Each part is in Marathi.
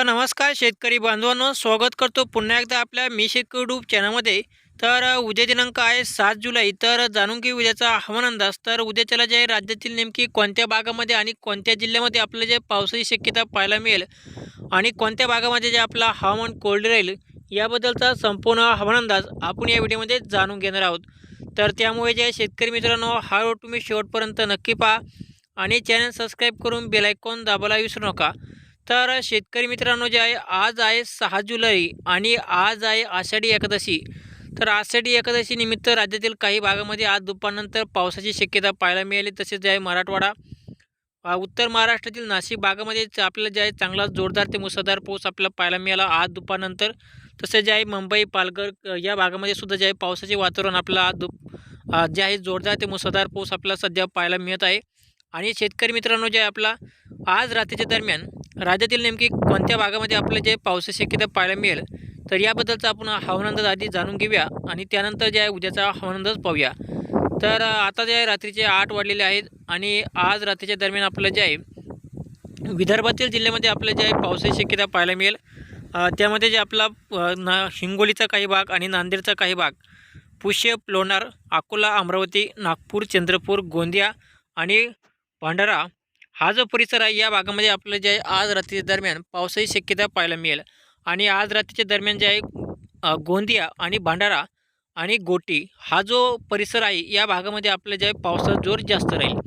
तर नमस्कार शेतकरी बांधवांनो स्वागत करतो पुन्हा एकदा आपल्या मी शेतकरी चॅनलमध्ये. तर उद्या दिनांक आहे सात जुलै. तर जाणून घेऊ उद्याचा हवामान अंदाज. तर उद्याच्याला जे आहे राज्यातील नेमकी कोणत्या भागामध्ये आणि कोणत्या जिल्ह्यामध्ये आपलं जे पावसाची शक्यता पाहायला मिळेल आणि कोणत्या भागामध्ये जे आपलं हवामान कोल्ड राहील याबद्दलचा संपूर्ण हवामान अंदाज आपण या व्हिडिओमध्ये जाणून घेणार आहोत. तर त्यामुळे जे शेतकरी मित्रांनो हा रोड तुम्ही शेवटपर्यंत नक्की पहा आणि चॅनल सबस्क्राईब करून बेलायकॉन दाबायला विसरू नका. तर शेतकरी मित्रांनो जे आहे आज आहे सहा जुलै आणि आज आहे आषाढी एकादशी. तर आषाढी एकादशी निमित्त राज्यातील काही भागामध्ये आज दुपारनंतर पावसाची शक्यता पाहायला मिळाली. तसेच जे आहे मराठवाडा उत्तर महाराष्ट्रातील नाशिक भागामध्ये आपल्याला जे आहे चांगला जोरदार ते मुसळधार पाऊस आपल्याला पाहायला मिळाला आज दुपारनंतर. तसेच जे आहे मुंबई पालघर या भागामध्ये सुद्धा जे आहे पावसाचे वातावरण आपल्याला आज दुप जे आहे जोरदार ते मुसळधार पाऊस आपल्याला सध्या पाहायला मिळत आहे. आणि शेतकरी मित्रांनो जे आपला आज रात्रीच्या दरम्यान राज्यातील नेमकी कोणत्या भागामध्ये आपलं जे पावसाची शक्यता पाहायला मिळेल तर याबद्दलचा आपण हवामान अंदाज आधी जाणून घेऊया आणि त्यानंतर जे आहे उद्याचा हवामान पाहूया. तर आता जे आहे रात्रीचे आठ वाढलेले आहेत आणि आज रात्रीच्या दरम्यान आपलं जे आहे विदर्भातील जिल्ह्यामध्ये आपलं जे आहे पावसाची शक्यता पाहायला मिळेल. त्यामध्ये जे आपला ना हिंगोलीचा काही भाग आणि नांदेडचा काही भाग पुष्यप लोणार अकोला अमरावती नागपूर चंद्रपूर गोंदिया आणि भंडारा हा जो परिसर आहे या भागामध्ये आपलं जे आहे आज रात्रीच्या दरम्यान पावसाची शक्यता पाहायला मिळेल. आणि आज रात्रीच्या दरम्यान जे आहे गोंदिया आणि भंडारा आणि गोटी हा जो परिसर आहे या भागामध्ये आपलं जे आहे पावसाचा जोर जास्त राहील.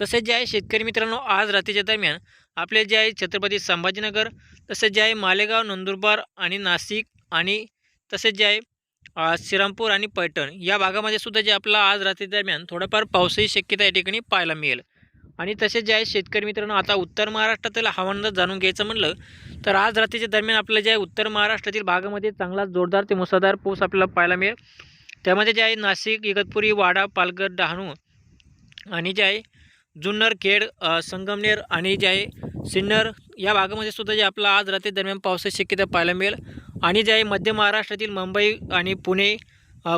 तसेच जे आहे शेतकरी मित्रांनो आज रात्रीच्या दरम्यान आपले जे आहे छत्रपती संभाजीनगर तसेच जे आहे मालेगाव नंदुरबार आणि नाशिक आणि तसेच जे आहे श्रीरामपूर आणि पैठण या भागामध्ये सुद्धा जे आपला आज रात्री दरम्यान थोडंफार पावसाची शक्यता या ठिकाणी पाहायला मिळेल. आणि तसेच जे आहे शेतकरी मित्रांनो आता उत्तर महाराष्ट्रातील हवामान जाणून घ्यायचं म्हणलं तर आज रात्रीच्या दरम्यान आपलं जे आहे उत्तर महाराष्ट्रातील भागामध्ये चांगला जोरदार ते मुसळधार पाऊस आपल्याला पाहायला मिळेल. त्यामध्ये जे आहे नाशिक इगतपुरी वाडा पालघर डहाणू आणि जे आहे जुन्नर खेड संगमनेर आणि जे आहे सिन्नर या भागामध्ये सुद्धा जे आपला आज रात्री दरम्यान पावसाची शक्यता पाहायला मिळेल. आणि जे आहे मध्य महाराष्ट्रातील मुंबई आणि पुणे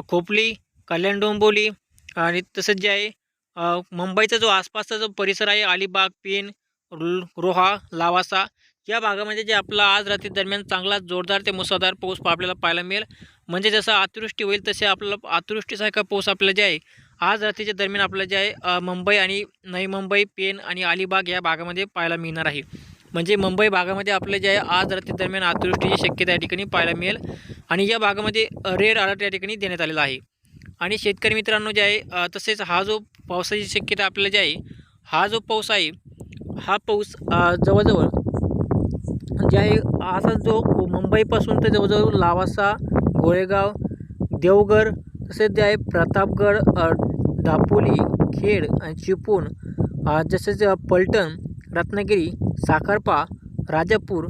खोपली कल्याण डोंबोली आणि तसंच जे आहे मुंबईचा जो आसपासचा जो परिसर आहे अलिबाग पेन रोहा लावासा या भागामध्ये जे आपला आज रात्री दरम्यान चांगला जोरदार ते मुसळधार पाऊस आपल्याला पाहायला मिळेल. म्हणजे जसं अतिवृष्टी होईल तसे आपल्याला अतिवृष्टीसारखा पाऊस आपल्याला जे आहे आज रात्रीच्या दरम्यान आपल्याला जे आहे मुंबई आणि नवी मुंबई पेन आणि अलिबाग या भागामध्ये पाहायला मिळणार आहे. म्हणजे मुंबई भागामध्ये आपलं जे आहे आज रात्री दरम्यान अतिवृष्टीची शक्यता या ठिकाणी पाहायला मिळेल आणि या भागामध्ये रेड अलर्ट या ठिकाणी देण्यात आलेला आहे. आणि शेतकरी मित्रांनो जे आहे तसेच हा जो पावसाची शक्यता आपल्याला जे आहे हा जो पाऊस आहे हा पाऊस जवळजवळ जे आहे असा जो मुंबईपासून तर जवळजवळ लावासा गोळेगाव देवघर तसेच जे आहे प्रतापगड दापोली खेड आणि चिपळूण जसेच पलटण रत्नागिरी साखरपा राजापूर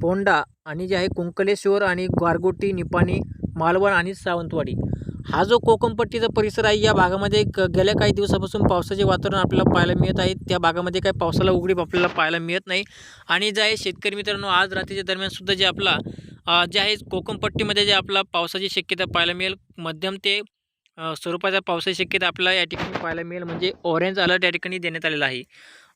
पोंडा आणि जे आहे कुंकलेश्वर आणि गारगोटी निपाणी मालवण आणि सावंतवाडी. हा जो कोकमपट्टीचा परिसर आहे या भागामध्ये गेल्या काही दिवसापासून पावसाचे वातावरण आपल्याला पाहायला मिळत आहे. त्या भागामध्ये काही पावसाला उघडीप आपल्याला पाहायला मिळत नाही. आणि जे आहे शेतकरी मित्रांनो आज रात्रीच्या दरम्यान सुद्धा जे आपला जे आहे कोकमपट्टीमध्ये जे आपला पावसाची शक्यता पाहायला मिळेल. मध्यम ते स्वरूपाच्या पावसाची शक्यता आपल्याला या ठिकाणी पाहायला मिळेल. म्हणजे ऑरेंज अलर्ट या ठिकाणी देण्यात आलेला आहे.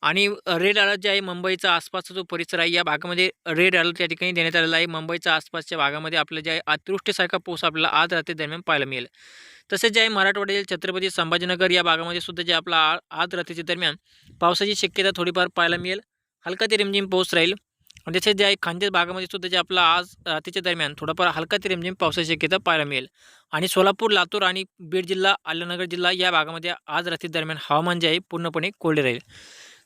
आणि रेड अलर्ट जे आहे मुंबईचा आसपासचा जो परिसर आहे या भागामध्ये रेड अलर्ट या ठिकाणी देण्यात आलेला आहे. मुंबईच्या आसपासच्या भागामध्ये आपलं जे आहे अतिवृष्टीसारखा पाऊस आपल्याला आज रात्री दरम्यान पाहायला मिळेल. तसेच जे आहे मराठवाड्यातील छत्रपती संभाजीनगर या भागामध्ये सुद्धा जे आपला आ- आज रात्रीच्या दरम्यान पावसाची शक्यता थोडीफार पाहायला मिळेल. हलका ते रिमझिम पाऊस राहील. आणि तसेच जे आहे खानदेश भागामध्ये सुद्धा जे आपला आज रात्रीच्या दरम्यान थोडाफार हलका ते रिमझिम पावसाची शक्यता पाहायला मिळेल. आणि सोलापूर लातूर आणि बीड जिल्हा अल्लानगर जिल्हा या भागामध्ये आज रात्री दरम्यान हवामान जे आहे पूर्णपणे कोरडे राहील.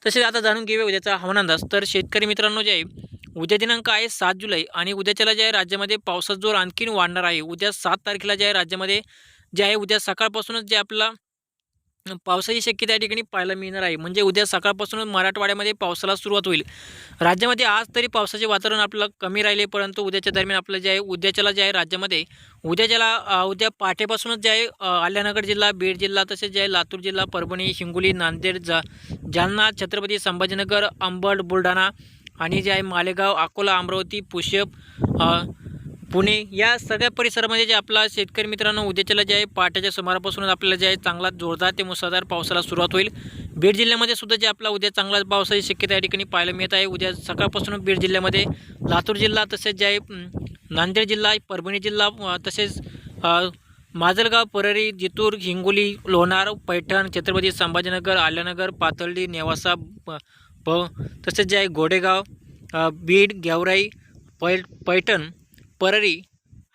तसेच आता जाणून घेऊया उद्याचा हवामान अंदाज. तर शेतकरी मित्रांनो जे आहे उद्या दिनांक आहे सात जुलै आणि उद्याच्याला जे आहे राज्यामध्ये पावसाचा जोर आणखीन वाढणार आहे. उद्या सात तारखेला जे आहे राज्यामध्ये जे आहे उद्या सकाळपासूनच जे आपला पावसाची शक्यता या ठिकाणी पाहायला मिळणार आहे. म्हणजे उद्या सकाळपासूनच मराठवाड्यामध्ये पावसाला सुरुवात होईल. राज्यामध्ये आज तरी पावसाचे वातावरण आपलं कमी राहिले परंतु उद्याच्या दरम्यान आपलं जे आहे उद्याच्याला जे आहे राज्यामध्ये उद्याच्याला ज्याला उद्या पहाटेपासूनच जे आहे आल्यानगर जिल्हा बीड जिल्हा तसेच जे आहे लातूर जिल्हा परभणी हिंगोली नांदेड जा जालना छत्रपती संभाजीनगर अंबड बुलढाणा आणि जे आहे मालेगाव अकोला अमरावती पुष्यप पुणे या सगळ्या परिसरामध्ये जे आपला शेतकरी मित्रांनो उद्याच्याला जे आहे पहाटेच्या सुमारापासूनच आपल्याला जे आहे चांगला जोरदार ते मुसळधार पावसाला सुरुवात होईल. बीड जिल्ह्यामध्ये सुद्धा जे आपला उद्या चांगला पावसाची शक्यता या ठिकाणी पाहायला मिळत आहे. उद्या सकाळपासून बीड जिल्ह्यामध्ये लातूर जिल्हा तसेच जे आहे नांदेड जिल्हा परभणी जिल्हा तसेच माजलगाव परळी जितूर हिंगोली लोणार पैठण छत्रपती संभाजीनगर आल्यानगर पाथर्डी नेवासा प प तसेच जे आहे गोडेगाव बीड गेवराई पै पैठण परळी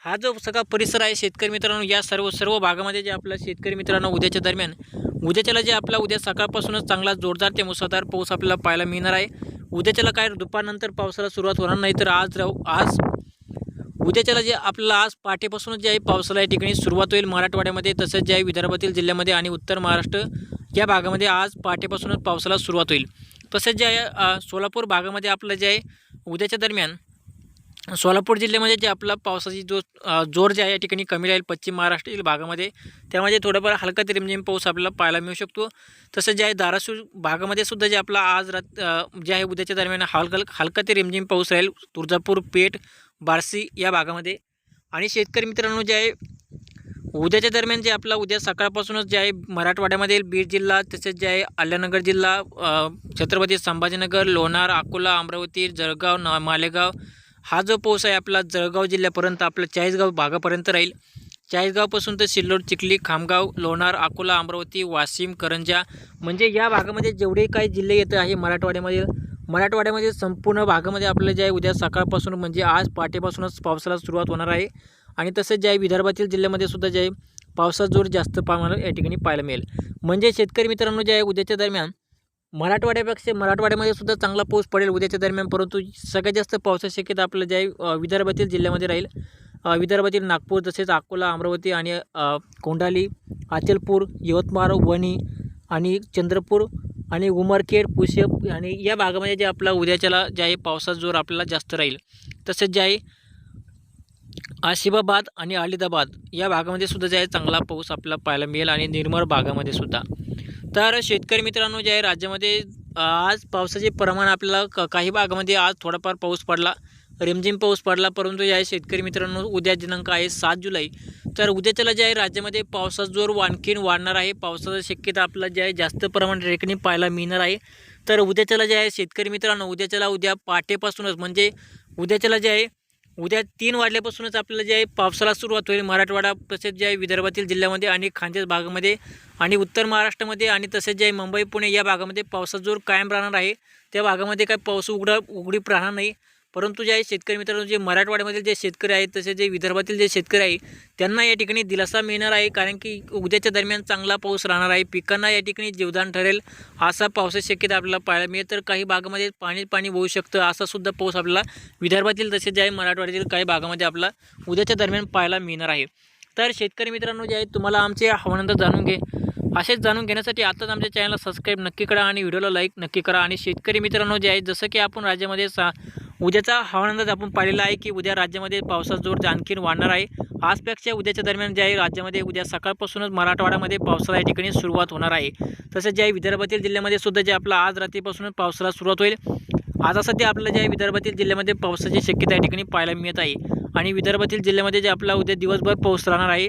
हा जो सगळा परिसर आहे शेतकरी मित्रांनो या सर्व सर्व भागामध्ये जे आपल्या शेतकरी मित्रांनो उद्याच्या दरम्यान उद्याच्याला जे आपला उद्या सकाळपासूनच चांगला जोरदार ते मुसळधार पाऊस आपल्याला पाहायला मिळणार आहे. उद्याच्याला काय दुपारनंतर पावसाला सुरुवात होणार नाही तर आज राहू आज उद्याच्याला जे आपल्याला आज पहाटेपासूनच जे आहे पावसाला या ठिकाणी सुरुवात होईल मराठवाड्यामध्ये तसंच जे आहे विदर्भातील जिल्ह्यामध्ये आणि उत्तर महाराष्ट्र या भागामध्ये आज पहाटेपासूनच पावसाला सुरुवात होईल. तसेच जे आहे सोलापूर भागामध्ये आपलं जे आहे उद्याच्या दरम्यान सोलापूर जिल्ह्यामध्ये जे आपला पावसाची जो जोर जे आहे या ठिकाणी कमी राहील पश्चिम महाराष्ट्रातील भागामध्ये त्यामध्ये थोडंफार हलका ते रिमझिम पाऊस आपल्याला पाहायला मिळू शकतो. तसंच जे आहे धाराशिव भागामध्ये सुद्धा जे आपला आज रात जे आहे उद्याच्या दरम्यान हलकल हलका ते रिमझिम पाऊस राहील. तुळजापूर पेठ बारसी या भागामध्ये. आणि शेतकरी मित्रांनो जे आहे उद्याच्या दरम्यान जे आपला उद्या सकाळपासूनच जे आहे मराठवाड्यामध्ये बीड जिल्हा तसेच जे आहे अल्यानगर जिल्हा छत्रपती संभाजीनगर लोणार अकोला अमरावती जळगाव न मालेगाव हा जो पाऊस आहे आपला जळगाव जिल्ह्यापर्यंत आपल्या चाळीसगाव भागापर्यंत राहील. चाळीसगावपासून तर सिल्लोड चिखली खामगाव लोणार अकोला अमरावती वाशिम करंजा म्हणजे या भागामध्ये जेवढे काही जिल्हे येत आहे मराठवाड्यामध्ये मराठवाड्यामध्ये संपूर्ण भागामध्ये आपलं जे आहे उद्या सकाळपासून म्हणजे आज पहाटेपासूनच पावसाला सुरुवात होणार आहे. आणि तसंच जे आहे विदर्भातील जिल्ह्यामध्ये सुद्धा जे आहे पावसाचा जोर जास्त प्रमाणात या ठिकाणी पाहायला मिळेल. म्हणजे शेतकरी मित्रांनो जे आहे उद्याच्या दरम्यान मराठवाड्यापेक्षा मराठवाड्यामध्ये सुद्धा चांगला पाऊस पडेल उद्याच्या दरम्यान परंतु सगळ्यात जास्त पावसाची शक्यता आपलं जे आहे विदर्भातील जिल्ह्यामध्ये राहील. विदर्भातील नागपूर तसेच अकोला अमरावती आणि कोंडाली कोंढाली अचलपूर यवतमाळ वणी आणि चंद्रपूर आणि उमरखेड पुशप आणि या भागामध्ये जे आपला उद्याच्याला जे आहे पावसाचा जोर आपल्याला जास्त राहील. तसेच जे आहे आशिबाबाद आणि अलिदाबाद या भागामध्ये सुद्धा जे आहे चांगला पाऊस आपल्याला पाहायला मिळेल आणि निर्मळ भागामध्ये सुद्धा. तर शेतकरी मित्रांनो जे आहे राज्यामध्ये आज पावसाचे प्रमाण आपल्याला क काही भागामध्ये आज थोडाफार पाऊस पडला. रिमझिम पाऊस पडला परंतु जे आहे शेतकरी मित्रांनो उद्या दिनांक आहे सात जुलै. तर उद्याच्याला जे आहे राज्यामध्ये पावसाचा जोर आणखीन वाढणार आहे. पावसाचा शक्यता आपल्याला जे आहे जास्त प्रमाणात रेकणी पाहायला मिळणार आहे. तर उद्याच्याला जे आहे शेतकरी मित्रांनो उद्याच्याला उद्या पहाटेपासूनच म्हणजे उद्याच्याला जे आहे उद्या तीन वाजल्यापासूनच आपल्याला जे आहे पावसाला सुरुवात होईल. मराठवाडा तसेच जे आहे विदर्भातील जिल्ह्यामध्ये आणि खानदेश भागामध्ये आणि उत्तर महाराष्ट्रामध्ये आणि तसेच जे आहे मुंबई पुणे या भागामध्ये पावसाचा जोर कायम राहणार आहे. त्या भागामध्ये काय पाऊस उघडा उघडीप राहणार नाही. परंतु जे आहे शेतकरी मित्रांनो जे मराठवाड्यामधील जे शेतकरी आहेत तसे जे विदर्भातील जे शेतकरी आहे त्यांना या ठिकाणी दिलासा मिळणार आहे कारण की उद्याच्या दरम्यान चांगला पाऊस राहणार आहे. पिकांना या ठिकाणी जीवदान ठरेल असा पावसाची शक्यता आपल्याला पाहायला मिळेल. तर काही भागामध्ये पाणी पाणी होऊ शकतं असा सुद्धा पाऊस आपल्याला विदर्भातील तसेच जे आहे मराठवाड्यातील काही भागामध्ये आपला उद्याच्या दरम्यान पाहायला मिळणार आहे. तर शेतकरी मित्रांनो जे आहे तुम्हाला आमचे हवानंतर जाणून घे. असेच जाणून घेण्यासाठी आताच आमच्या चॅनलला सबस्क्राईब नक्की करा आणि व्हिडिओला लाईक नक्की करा. आणि शेतकरी मित्रांनो जे आहे जसं की आपण राज्यामध्ये सा उद्याचा हवामान अंदाज आपण पाहिलेला आहे की उद्या राज्यामध्ये पावसाचा जोर आणखीन वाढणार आहे. आजपेक्षा उद्याच्या दरम्यान जे आहे राज्यामध्ये उद्या सकाळपासूनच मराठवाड्यामध्ये पावसाला या ठिकाणी सुरुवात होणार आहे. तसेच जे आहे विदर्भातील जिल्ह्यामध्ये सुद्धा जे आपला आज रात्रीपासूनच पावसाला सुरुवात होईल. आता सध्या आपल्याला जे आहे विदर्भातील जिल्ह्यामध्ये पावसाची शक्यता या ठिकाणी पाहायला मिळत आहे. आणि विदर्भातील जिल्ह्यामध्ये जे आपला उद्या दिवसभर पाऊस राहणार आहे.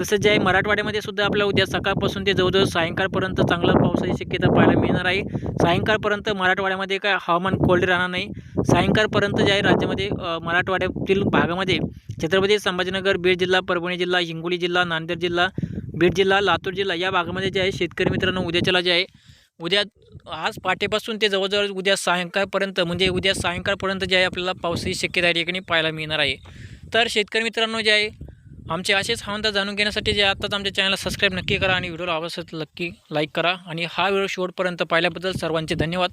तसंच जे आहे मराठवाड्यामध्ये सुद्धा आपल्या उद्या सकाळपासून ते जवळजवळ सायंकाळपर्यंत चांगला पावसाची शक्यता पाहायला मिळणार आहे. सायंकाळपर्यंत मराठवाड्यामध्ये काय हवामान कोल्ड राहणार नाही. सायंकाळपर्यंत जे आहे राज्यामध्ये मराठवाड्यातील भागामध्ये छत्रपती संभाजीनगर बीड जिल्हा परभणी जिल्हा हिंगोली जिल्हा नांदेड जिल्हा बीड जिल्हा लातूर जिल्हा या भागामध्ये जे आहे शेतकरी मित्रांनो उद्याच्याला जे आहे उद्या आज पहाटेपासून ते जवळजवळ उद्या सायंकाळपर्यंत म्हणजे उद्या सायंकाळपर्यंत जे आहे आपल्याला पावसाची शक्यता या ठिकाणी पाहायला मिळणार आहे. तर शेतकरी मित्रांनो जे आहे आमचे असेच हवामान जाणून घेण्यासाठी जे आत्ताच आमच्या चॅनलला सबस्क्राईब नक्की करा आणि व्हिडिओला आवश्यक नक्की लाईक करा. आणि हा व्हिडिओ शेवटपर्यंत पाहिल्याबद्दल सर्वांचे धन्यवाद.